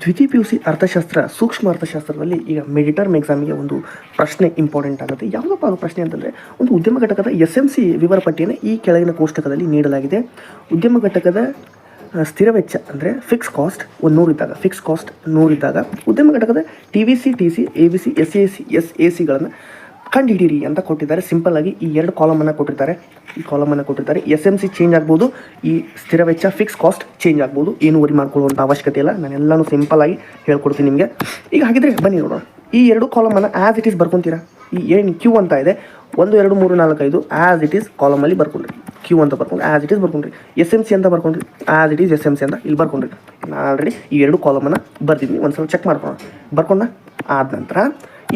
ದ್ವಿತೀಯ P U C ಅರ್ಥಶಾಸ್ತ್ರ, ಸೂಕ್ಷ್ಮ ಅರ್ಥಶಾಸ್ತ್ರದಲ್ಲಿ ಈಗ ಮಿಡಿಟರ್ಮ್ ಎಕ್ಸಾಮಿಗೆ ಒಂದು ಪ್ರಶ್ನೆ ಇಂಪಾರ್ಟೆಂಟ್ ಆಗುತ್ತೆ. ಯಾವುದಪ್ಪ ಅದು ಪ್ರಶ್ನೆ ಅಂತಂದರೆ, ಒಂದು ಉದ್ಯಮ ಘಟಕದ ಎಸ್ ಎಂ ಸಿ ವಿವರ ಪಟ್ಟಿಯನ್ನು ಈ ಕೆಳಗಿನ ಕೋಷ್ಟಕದಲ್ಲಿ ನೀಡಲಾಗಿದೆ. ಉದ್ಯಮ ಘಟಕದ ಸ್ಥಿರ ವೆಚ್ಚ ಅಂದರೆ ಫಿಕ್ಸ್ ಕಾಸ್ಟ್ ಒಂದು ನೂರಿದ್ದಾಗ ಫಿಕ್ಸ್ ಕಾಸ್ಟ್ ನೂರಿದ್ದಾಗ ಉದ್ಯಮ ಘಟಕದ T V C T C A B C S A C S A ಸಿಗಳನ್ನು ಕಂಡುಹಿಡೀರಿ ಅಂತ ಕೊಟ್ಟಿದ್ದಾರೆ. ಸಿಂಪಲ್ ಆಗಿ ಈ ಎರಡು ಕಾಲಮನ್ನು ಕೊಟ್ಟಿರ್ತಾರೆ. ಈ ಕಾಲಮನ್ನು ಕೊಟ್ಟಿರ್ತಾರೆ. ಎಸ್ ಎಂ ಸಿ ಚೇಂಜ್ ಆಗ್ಬೋದು. ಈ ಸ್ಥಿರ ವೆಚ್ಚ ಫಿಕ್ಸ್ ಕಾಸ್ಟ್ ಚೇಂಜ್ ಆಗ್ಬೋದು. ಏನು ವರಿ ಮಾಡ್ಕೊಳ್ಳುವಂಥ ಅವಶ್ಯಕತೆ ಇಲ್ಲ. ನಾನು ಎಲ್ಲನೂ ಸಿಂಪಲ್ ಆಗಿ ಹೇಳ್ಕೊಡ್ತೀನಿ ನಿಮಗೆ. ಈಗ ಹಾಗಿದ್ರೆ ಬನ್ನಿ ನೋಡೋಣ. ಈ ಎರಡು ಕಾಲಮನ್ನು ಆ್ಯಸ್ ಇಟ್ ಈಸ್ ಬರ್ಕೊತೀರಾ? ಈ ಏನು ಕ್ಯೂ ಅಂತ ಇದೆ. ಒಂದು, ಎರಡು, ಮೂರು, ನಾಲ್ಕು, ಐದು ಆ್ಯಸ್ ಇಟ್ ಈಸ್ ಕಾಲಮಲ್ಲಿ ಬರ್ಕೊಂಡ್ರಿ. ಕ್ಯೂ ಅಂತ ಬರ್ಕೊಂಡು ಆ್ಯಸ್ ಇಟ್ ಈಸ್ ಬರ್ಕೊಂಡ್ರಿ. ಎಸ್ ಎಂ ಸಿ ಅಂತ ಬರ್ಕೊಂಡ್ರಿ. As it is S M C ಅಂತ ಇಲ್ಲಿ ಬರ್ಕೊಂಡ್ರಿ. ನಾನು ಆಲ್ರೆಡಿ ಈ ಎರಡು ಕಾಲಮನ್ನು ಬರ್ದಿದ್ದೀನಿ. ಒಂದು ಸಲ ಚೆಕ್ ಮಾಡ್ಕೊಳ್ಳೋಣ. ಬರ್ಕೊಂಡ ಆದ ನಂತರ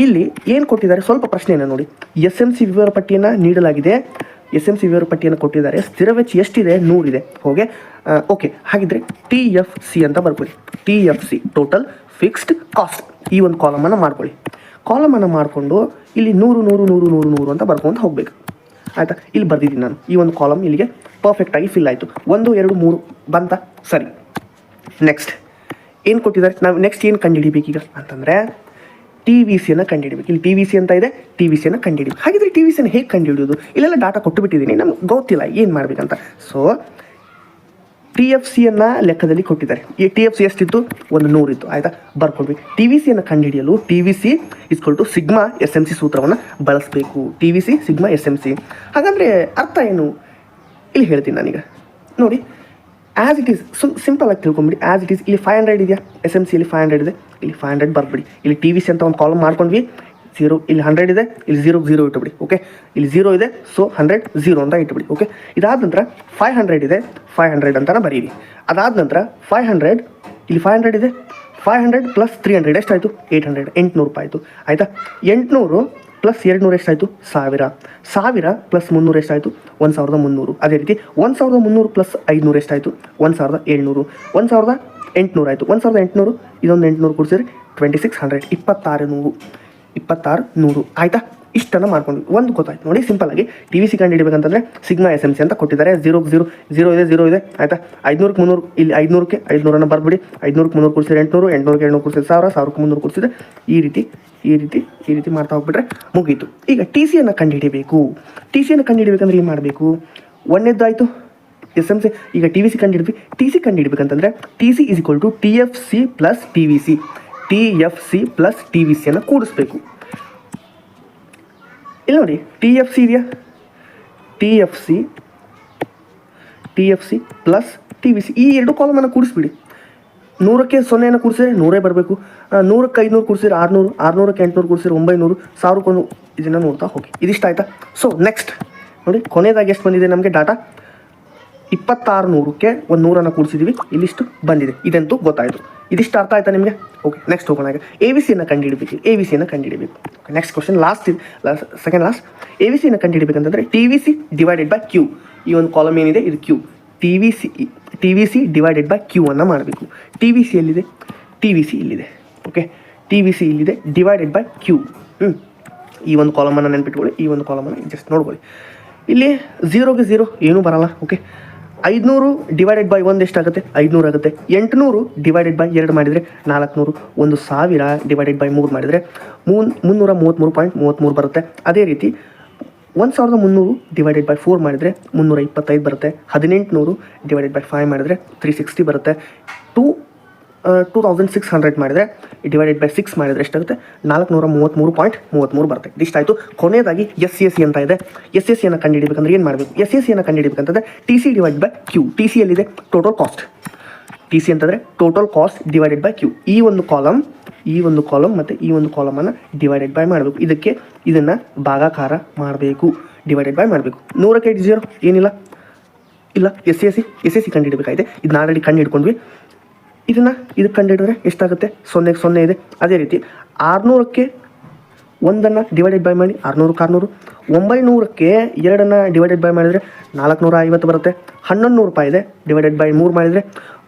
ಇಲ್ಲಿ ಏನು ಕೊಟ್ಟಿದ್ದಾರೆ? ಸ್ವಲ್ಪ ಪ್ರಶ್ನೆಯನ್ನು ನೋಡಿ. ಎಸ್ ಎಂ ಸಿ ವಿವರ ಪಟ್ಟಿಯನ್ನು ನೀಡಲಾಗಿದೆ. ಎಸ್ ಎಂ ಸಿ ವಿವರ ಪಟ್ಟಿಯನ್ನು ಕೊಟ್ಟಿದ್ದಾರೆ. ಸ್ಥಿರ ವೆಚ್ಚ ಎಷ್ಟಿದೆ? ನೂರಿದೆ. ಹೋಗೆ ಓಕೆ. ಹಾಗಿದ್ರೆ ಟಿ ಎಫ್ ಸಿ ಅಂತ ಬರ್ಕೊಳ್ಳಿ T F C total fixed cost ಈ ಒಂದು ಕಾಲಮನ್ನು ಮಾಡ್ಕೊಳ್ಳಿ. ಕಾಲಮನ್ನು ಮಾಡಿಕೊಂಡು ಇಲ್ಲಿ ನೂರು ನೂರು ನೂರು ನೂರು ನೂರು ಅಂತ ಬರ್ಕೊಂಡು ಹೋಗಬೇಕು. ಆಯಿತಾ? ಇಲ್ಲಿ ಬರ್ದಿದ್ದೀನಿ ನಾನು. ಈ ಒಂದು ಕಾಲಮ್ ಇಲ್ಲಿಗೆ ಪರ್ಫೆಕ್ಟಾಗಿ ಫಿಲ್ ಆಯಿತು. ಒಂದು, ಎರಡು, ಮೂರು. ಬಂತ? ಸರಿ. ನೆಕ್ಸ್ಟ್ ಏನು ಕೊಟ್ಟಿದ್ದಾರೆ? ನಾವು ನೆಕ್ಸ್ಟ್ ಏನು ಕಂಡುಹಿಡಿಬೇಕೀಗ? ಅಂತಂದರೆ ಟಿ ವಿ ಸಿಯನ್ನು ಕಂಡುಹಿಡಬೇಕು. ಇಲ್ಲಿ ಟಿ ವಿ ಸಿ ಅಂತ ಇದೆ ಟಿ ವಿ ಸಿಯನ್ನು ಕಂಡುಹಿಡಬೇಕು. ಹಾಗಿದ್ರೆ ಟಿ ವಿ ಸಿಯನ್ನು ಹೇಗೆ ಕಂಡುಹಿಡಿಯೋದು? ಇಲ್ಲೆಲ್ಲ ಡಾಟಾ ಕೊಟ್ಟು ಬಿಟ್ಟಿದ್ದೀನಿ ನಮ್ಗೆ ಗೊತ್ತಿಲ್ಲ, ಏನು ಮಾಡಬೇಕಂತ. ಸೊ ಟಿ ಎಫ್ ಸಿಯನ್ನು ಲೆಕ್ಕದಲ್ಲಿ ಕೊಟ್ಟಿದ್ದಾರೆ. ಈ ಟಿ ಎಫ್ ಸಿ ಎಷ್ಟಿತ್ತು? ಒಂದು ನೂರಿತ್ತು ಆಯಿತಾ? ಬರ್ಕೊಂಡ್ವಿ. ಟಿ ವಿ ಸಿಯನ್ನು ಕಂಡುಹಿಡಿಯಲು T V C is equal to sigma S M C ಸೂತ್ರವನ್ನು ಬಳಸಬೇಕು. T V C sigma S M C ಹಾಗಂದರೆ ಅರ್ಥ ಏನು? ಇಲ್ಲಿ ಹೇಳ್ತೀನಿ ನಾನೀಗ. ನೋಡಿ ಆ್ಯಸ್ ಇಟ್ ಈಸ್ ಸುಮ್ ಸಿಂಪಲ್ ಆಗಿ ತಿಳ್ಕೊಂಬಿಡಿ. ಆ್ಯಸ್ ಇಟ್ ಈಸ್ ಇಲ್ಲಿ ಫೈವ್ ಹಂಡ್ರೆಡ್ ಇದೆಯಾ? ಎಸ್ ಎಂ ಸಿ ಇಲ್ಲಿ ಫೈವ್ ಹಂಡ್ರೆಡ್ ಇದೆ. ಇಲ್ಲಿ ಫೈವ್ ಹಂಡ್ರೆಡ್ ಬರ್ಬಿಡಿ. ಇಲ್ಲಿ ಟಿ ವಿ ಸಿ ಅಂತ ಒಂದು ಕಾಲಮ್ ಮಾಡ್ಕೊಂಡ್ವಿ. ಝೀರೋ ಇಲ್ಲಿ ಹಂಡ್ರೆಡ್ ಇದೆ, ಇಲ್ಲಿ ಝೀರೋ ಝೀರೋ ಇಟ್ಬಿಡಿ ಓಕೆ ಇಲ್ಲಿ ಝೀರೋ ಇದೆ ಸೊ ಹಂಡ್ರೆಡ್ ಝೀರೋ ಅಂತ ಇಟ್ಬಿಡಿ ಓಕೆ ಇದಾದ ನಂತರ ಫೈವ್ ಹಂಡ್ರೆಡ್ ಇದೆ ಫೈವ್ ಹಂಡ್ರೆಡ್ ಅಂತಲೇ ಬರೀವಿ ಅದಾದ ನಂತರ ಫೈವ್ ಹಂಡ್ರೆಡ್ ಇಲ್ಲಿ ಫೈವ್ ಹಂಡ್ರೆಡ್ ಇದೆ five hundred plus three hundred ಎಷ್ಟಾಯಿತು? ಏಯ್ಟ್ ಹಂಡ್ರೆಡ್ ಎಂಟುನೂರು ರೂಪಾಯಿ ಆಯಿತು. ಆಯಿತಾ? ಎಂಟುನೂರು ಪ್ಲಸ್ ಎರಡು ನೂರು ಎಷ್ಟಾಯಿತು? ಸಾವಿರ. ಸಾವಿರ ಪ್ಲಸ್ ಮುನ್ನೂರು ಎಷ್ಟಾಯಿತು? ಒಂದು ಸಾವಿರದ ಮುನ್ನೂರು. ಅದೇ ರೀತಿ ಒಂದು ಸಾವಿರದ ಮುನ್ನೂರು ಪ್ಲಸ್ ಐದುನೂರು ಎಷ್ಟಾಯಿತು? ಒಂದು ಸಾವಿರದ ಏಳ್ನೂರು. ಒಂದು ಸಾವಿರದ ಎಂಟುನೂರು ಆಯಿತು. ಒಂದು ಸಾವಿರದ ಎಂಟುನೂರು ಇದೊಂದು ಎಂಟುನೂರು ಕೂಡಿಸಿದ್ರೆ ಟ್ವೆಂಟಿ ಸಿಕ್ಸ್ ಹಂಡ್ರೆಡ್ ಇಪ್ಪತ್ತಾರು ನೂರು ಇಪ್ಪತ್ತಾರು ನೂರು. ಆಯಿತಾ? ಇಷ್ಟನ್ನು ಮಾಡ್ಕೊಂಡು. ಒಂದು ಗೊತ್ತಾಯ್ತು. ನೋಡಿ ಸಿಂಪಲ್ ಆಗಿ ಟಿ ವಿ ಸಿ ಕಂಡು ಹಿಡಿಬೇಕಂತಂದ್ರೆ ಸಿಗ್ಮಾ ಎಸ್ ಎಂ ಸಿ ಅಂತ ಕೊಟ್ಟಿದ್ದಾರೆ. ಜೀರೋ ಜೀರೋ ಜೀರೋ ಇದೆ ಜೀರೋ ಇದೆ. ಆಯಿತಾ? ಐದುನೂರಕ್ಕೆ ಮುನ್ನೂರು, ಇಲ್ಲಿ ಐದುನೂರಕ್ಕೆ ಐದುನೂರನ್ನು ಬರ್ಬಿಡಿ ಐದುನೂರಕ್ಕೆ ಮುನ್ನೂರು ಕೊಡಿಸಿದ್ರೆ ಎಂಟುನೂರು, ಎಂಟುನೂರಕ್ಕೆ ಎಂಟುನೂರು ಕೊಡಿಸಿದ್ರೆ ಸಾವಿರ, ಸಾವಿರಕ್ಕೆ ಮುನ್ನೂರು ಕೊಡಿಸಿದ್ರೆ ಈ ರೀತಿ ಈ ರೀತಿ ಈ ರೀತಿ ಮಾಡ್ತಾ ಹೋಗ್ಬಿಟ್ರೆ ಮುಗೀತು. ಈಗ ಟಿ ಸಿಯನ್ನು ಕಂಡುಹಿಡಿಬೇಕು. ಟಿ ಸಿಯನ್ನು ಕಂಡುಹಿಡಿಬೇಕಂದ್ರೆ ಏನು ಮಾಡಬೇಕು? ಒಂದನೇದಾಯಿತು ಎಸ್ ಎಂ ಸಿ ಈಗ ಟಿ ವಿ ಸಿ ಕಂಡುಹಿಡಿದ್ವಿ T C ಕಂಡುಹಿಡ್ಬೇಕಂತಂದ್ರೆ T C is equal to T F C plus T V C T F C plus T V ಸಿಯನ್ನು ಕೂಡಿಸ್ಬೇಕು. ಇಲ್ಲಿ ನೋಡಿ ಟಿ ಎಫ್ ಸಿ ಇದೆಯಾ? T F C T F C plus T V C ಈ ಎರಡು ಕಾಲಮನ್ನು ಕೂಡಿಸ್ಬಿಡಿ. ನೂರಕ್ಕೆ ಸೊನ್ನೆಯನ್ನು ಕೂಡಿಸಿದ್ರೆ ನೂರೇ ಬರಬೇಕು. ನೂರಕ್ಕೆ ಐನೂರು ಕೂಡಿಸಿದ್ರೆ ಆರುನೂರು, ಆರುನೂರಕ್ಕೆ ಎಂಟುನೂರು ಕೂಡಿಸಿದ್ರೆ ಒಂಬೈನೂರು ಸಾವಿರಕ್ಕೊಂದು ಇದನ್ನು ನೋಡ್ತಾ ಹೋಗಿ. ಇದಿಷ್ಟ ಆಯಿತಾ? ಸೊ ನೆಕ್ಸ್ಟ್ ನೋಡಿ ಕೊನೆಯದಾಗಿ ಎಷ್ಟು ಬಂದಿದೆ ನಮಗೆ ಡಾಟಾ ಇಪ್ಪತ್ತಾರು ನೂರಕ್ಕೆ ಒಂದು ನೂರನ್ನು ಕೂಡಿಸಿದ್ವಿ. ಇಲ್ಲಿಷ್ಟು ಬಂದಿದೆ. ಇದಂತೂ ಗೊತ್ತಾಯಿತು. ಇದಿಷ್ಟು ಅರ್ಥ ಆಯ್ತಾ ನಿಮಗೆ? ಓಕೆ ನೆಕ್ಸ್ಟ್ ಹೋಗೋಣ ಈಗ ಎ ವಿ ಸಿಯನ್ನು ಕಂಡುಹಿಡಬೇಕು. ಎ ವಿ ಸಿಯನ್ನು ಕಂಡುಹಿಡಬೇಕು. ನೆಕ್ಸ್ಟ್ ಕ್ವಶನ್ ಲಾಸ್ಟ್ ಇದು ಸೆಕೆಂಡ್ ಲಾಸ್ಟ್ ಎ ವಿ ಸಿಯನ್ನು ಕಂಡುಹಿಡಬೇಕಂತಂದರೆ T V C divided by Q ಈ ಒಂದು ಕಾಲಮ್ ಏನಿದೆ? ಇದು Q T V C T V C divided by Q ಅನ್ನು ಮಾಡಬೇಕು. ಟಿ ವಿ ಸಿ ಎಲ್ಲಿದೆ? ಟಿ ವಿ ಸಿ ಇಲ್ಲಿದೆ. ಓಕೆ ಟಿ ವಿ ಸಿ ಇಲ್ಲಿದೆ ಡಿವೈಡೆಡ್ ಬೈ ಕ್ಯೂ ಹ್ಞೂ ಈ ಒಂದು ಕಾಲಮನ್ನು ನೆನ್ಪಿಟ್ಕೊಳ್ಳಿ. ಈ ಒಂದು ಕಾಲಮನ್ನು ಜಸ್ಟ್ ನೋಡ್ಕೊಳ್ಳಿ. ಇಲ್ಲಿ ಝೀರೋಗೆ ಝೀರೋ ಏನೂ ಬರಲ್ಲ. ಓಕೆ ಐದುನೂರು ಡಿವೈಡೆಡ್ ಬೈ ಒಂದು ಎಷ್ಟಾಗುತ್ತೆ? ಐದುನೂರು ಆಗುತ್ತೆ. ಎಂಟುನೂರು ಡಿವೈಡೆಡ್ ಬೈ ಎರಡು ಮಾಡಿದರೆ ನಾಲ್ಕುನೂರು. ಒಂದು ಸಾವಿರ ಡಿವೈಡೆಡ್ ಬೈ ಮೂರು ಮಾಡಿದರೆ ಮೂನ್ ಮುನ್ನೂರ ಮೂವತ್ತ್ಮೂರು ಪಾಯಿಂಟ್ ಮೂವತ್ತ್ಮೂರು ಬರುತ್ತೆ. ಅದೇ ರೀತಿ ಒಂದು ಸಾವಿರದ ಮುನ್ನೂರು ಡಿವೈಡೆಡ್ ಬೈ ಫೋರ್ ಮಾಡಿದರೆ ಮುನ್ನೂರ ಇಪ್ಪತ್ತೈದು ಬರುತ್ತೆ. ಹದಿನೆಂಟುನೂರು ಡಿವೈಡೆಡ್ ಬೈ ಫೈವ್ ಮಾಡಿದರೆ ತ್ರೀ ಸಿಕ್ಸ್ಟಿ ಬರುತ್ತೆ. Two two thousand six hundred ಮಾಡಿದರೆ ಡಿವೈಡೆಡ್ ಬೈ ಸಿಕ್ಸ್ ಮಾಡಿದರೆ ಎಷ್ಟಾಗುತ್ತೆ? ನಾಲ್ಕುನೂರ ಮೂವತ್ತ್ಮೂರು ಪಾಯಿಂಟ್ ಮೂವತ್ತ್ಮೂರು ಬರುತ್ತೆ. ಇದಿಷ್ಟಾಯಿತು ಕೊನೆಯದಾಗಿ ಎಸ್ ಎಸ್ ಸಿ ಅಂತ ಇದೆ. ಎಸ್ ಎಸ್ ಸಿಯನ್ನು ಕಂಡುಹಿಡಬೇಕಂದ್ರೆ ಏನು ಮಾಡಬೇಕು? ಎಸ್ ಎಸ್ ಸಿಯನ್ನು ಕಂಡುಹಿಡಬೇಕಂತಂದರೆ T C divide by Q T C ಎಲ್ಲಿದೆ? ಟೋಟಲ್ ಕಾಸ್ಟ್ ಟಿ ಸಿ ಅಂತಂದರೆ total cost divided by Q ಈ ಒಂದು ಕಾಲಮ್ ಈ ಒಂದು ಕಾಲಮ್ ಮತ್ತು ಈ ಒಂದು ಕಾಲಮನ್ನು ಡಿವೈಡೆಡ್ ಬೈ ಮಾಡಬೇಕು. ಇದಕ್ಕೆ ಇದನ್ನು ಭಾಗಾಕಾರ ಮಾಡಬೇಕು. ಡಿವೈಡೆಡ್ ಬೈ ಮಾಡಬೇಕು. ನೂರಕ್ಕೆ ಜೀರೋ? ಏನಿಲ್ಲ. ಇಲ್ಲ. S C S C S S C ಕಂಡುಹಿಡಬೇಕಾಗಿದೆ. ಇದನ್ನ ಆಲ್ರೆಡಿ ಕಂಡು ಹಿಡ್ಕೊಂಡ್ವಿ. ಇದನ್ನು ಇದಕ್ಕೆ ಕಂಡುಹಿಡಿದ್ರೆ ಎಷ್ಟಾಗುತ್ತೆ? ಸೊನ್ನೆಗೆ ಸೊನ್ನೆ ಇದೆ. ಅದೇ ರೀತಿ ಆರುನೂರಕ್ಕೆ ಒಂದನ್ನು ಡಿವೈಡೆಡ್ ಬೈ ಮಾಡಿ ಆರುನೂರಕ್ಕೆ ಆರುನೂರು. ಒಂಬೈನೂರಕ್ಕೆ ಎರಡನ್ನು ಡಿವೈಡೆಡ್ ಬೈ ಮಾಡಿದರೆ ನಾಲ್ಕುನೂರ ಐವತ್ತು ಬರುತ್ತೆ. ಹನ್ನೊಂದು ನೂರು ರೂಪಾಯಿ ಇದೆ. ಡಿವೈಡೆಡ್ ಬೈ ಮೂರು ಮಾಡಿದರೆ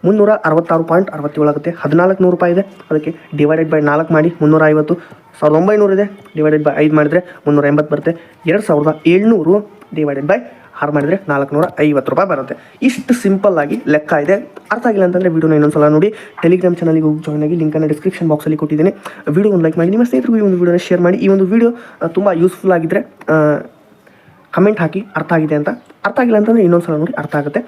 ಮುನ್ನೂರ ಅರವತ್ತಾರು ಪಾಯಿಂಟ್ ಅರವತ್ತೇಳು ಆಗುತ್ತೆ. ಹದಿನಾಲ್ಕು ನೂರು ರೂಪಾಯಿ ಇದೆ. ಅದಕ್ಕೆ ಡಿವೈಡೆಡ್ ಬೈ ನಾಲ್ಕು ಮಾಡಿ ಮುನ್ನೂರ ಐವತ್ತು ಸಾವಿರದ ಒಂಬೈನೂರು ಇದೆ. ಡಿವೈಡೆಡ್ ಬೈ ಐದು ಮಾಡಿದರೆ ಮುನ್ನೂರ ಎಂಬತ್ತು ಬರುತ್ತೆ. ಎರಡು ಸಾವಿರದ ಏಳ್ನೂರು ಡಿವೈಡೆಡ್ ಬೈ ಆರು ಮಾಡಿದರೆ ನಾಲ್ಕುನೂರ ಐವತ್ತು ರೂಪಾಯಿ ಬರುತ್ತೆ. ಇಷ್ಟು ಸಿಂಪಲ್ ಆಗಿ ಲೆಕ್ಕ ಇದೆ. ಅರ್ಥ ಆಗಿಲ್ಲ ಅಂತಂದರೆ ಇನ್ನೊಂದು ಸಲ ನೋಡಿ. ಟೆಲಿಗ್ರಾಮ್ ಚಾನಲ್ಗೆ ಹೋಗಿ ಜಾಯ್ನ್ ಆಗಿ ಲಿಂಕನ್ನು ಡಿಸ್ಕ್ರಿಪ್ಷನ್ ಬಾಕ್ಸಲ್ಲಿ ಕೊಟ್ಟಿದ್ದೀನಿ. ವೀಡಿಯೋನ ಲೈಕ್ ಮಾಡಿ. ನಿಮ್ಮ ಸ್ನೇಹಿತರಿಗೂ ಈ ಒಂದು ವೀಡಿಯೋನ ಶೇರ್ ಮಾಡಿ. ಈ ಒಂದು ವೀಡಿಯೋ ತುಂಬ ಯೂಸ್ಫುಲ್ ಆಗಿದ್ದರೆ ಕಮೆಂಟ್ ಹಾಕಿ ಅರ್ಥ ಆಗಿದೆ ಅಂತ. ಅರ್ಥ ಆಗಿಲ್ಲ ಅಂತಂದರೆ ಇನ್ನೊಂದು ಸಲ ನೋಡಿ, ಅರ್ಥ ಆಗುತ್ತೆ.